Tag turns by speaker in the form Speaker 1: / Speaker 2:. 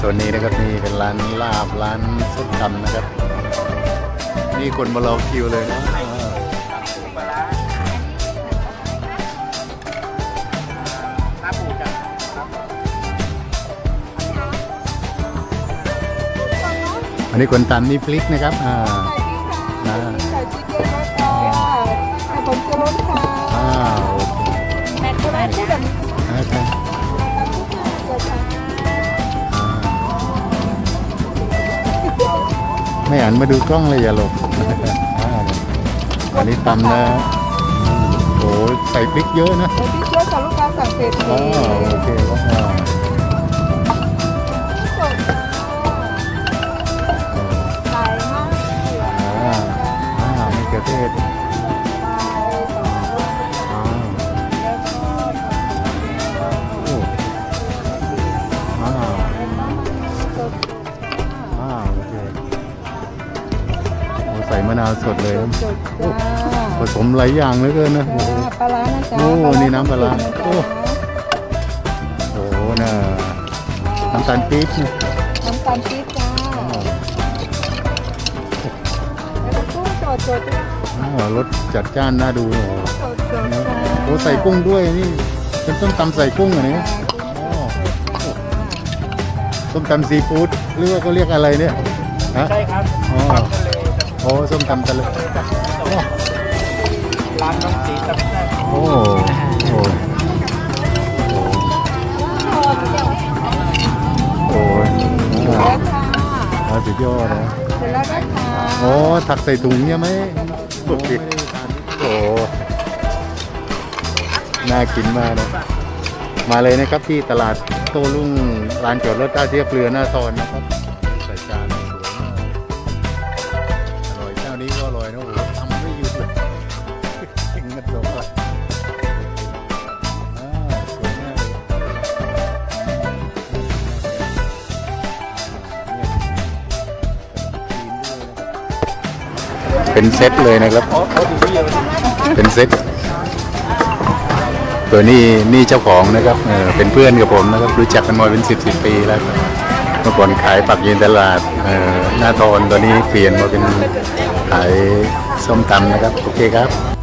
Speaker 1: ส่วนนี้นะครับนี่เป็นร้านลาบร้านส้มตำนะครับ นี่คนมารอคิวเลยนะ
Speaker 2: ปลาร้าน้าปูจ้ะครับ
Speaker 1: อันนี้คนตำนี่พริกนะครับอ่า
Speaker 3: ใส่ชิคเก้นค่ะใส่ผมจะลดค่ะ
Speaker 1: อ่าโอเค
Speaker 3: ไม่
Speaker 1: หันมาดูกล้องเลยอย่าหลบอ่าอันนี้ตำนะอืมโอ้ใส่พริกเยอะนะ
Speaker 3: ใส่พริกเยอะค่ะลูกค้าสั่งเสร็จ
Speaker 1: อ๋อโอเคครับอ่า
Speaker 3: สดขายมากเสือ
Speaker 1: อ่าอ่ามะเขือเทศ ใส่มะนาวสดเลย
Speaker 3: สดจ้า
Speaker 1: ผสมหลายอย่างเหลือเกินนะโอ้โห
Speaker 3: ปลาร้านะจ๊ะ
Speaker 1: โอ้นี่น้ำปลาร้า
Speaker 3: โอ้
Speaker 1: โอ้โหน่ะน้ำตาลปี๊บนี่
Speaker 3: น้ำตาลปี๊บจ้าแล้วก็กุ้งสดสดจ้า
Speaker 1: อ่ารสจัดจ้านน่าดูโอ้โห
Speaker 3: สดสดจ้า
Speaker 1: โอ้ใส่กุ้งด้วยนี่เป็นส้มตำใส่กุ้งเหรอเนี่ยส้มตำซีฟู้ดหรือว่าเขาเรียกอะไรเนี่ยฮะ
Speaker 2: ใช่ครับ
Speaker 1: อ๋อ
Speaker 2: ตำทะเลกับ
Speaker 1: โอ้ส้มตำทะลโอ้
Speaker 2: ร้านน้องสีตับแซ่บ
Speaker 1: โอ้โหโอ้ย
Speaker 3: แล้วค่ะ
Speaker 1: อ่าสุดยอดนะ
Speaker 3: เสร็จแล้วนะคะ
Speaker 1: โอ้ถักใส่ถุงใช่ยไหมโอเคโอ้น่ากินมากนะมาเลยนะครับที่ตลาดโต้รุ่งลานจอดรถท่าเทียบเรือหน้าซอนนะครับ เป็นเซตเลยนะครับ
Speaker 2: เขาดูเยอะ
Speaker 1: เป็นเซตตัวนี้นี่เจ้าของนะครับเออเป็นเพื่อนกับผมนะครับรู้จักกันมาเป็นสิบสิบปีแล้วครับเมื่อก่อนขายปักยืนตลาดเออหน้าทอนตอนนี้เปลี่ยนมาเป็นขายส้มตำนะครับ โอเคครับ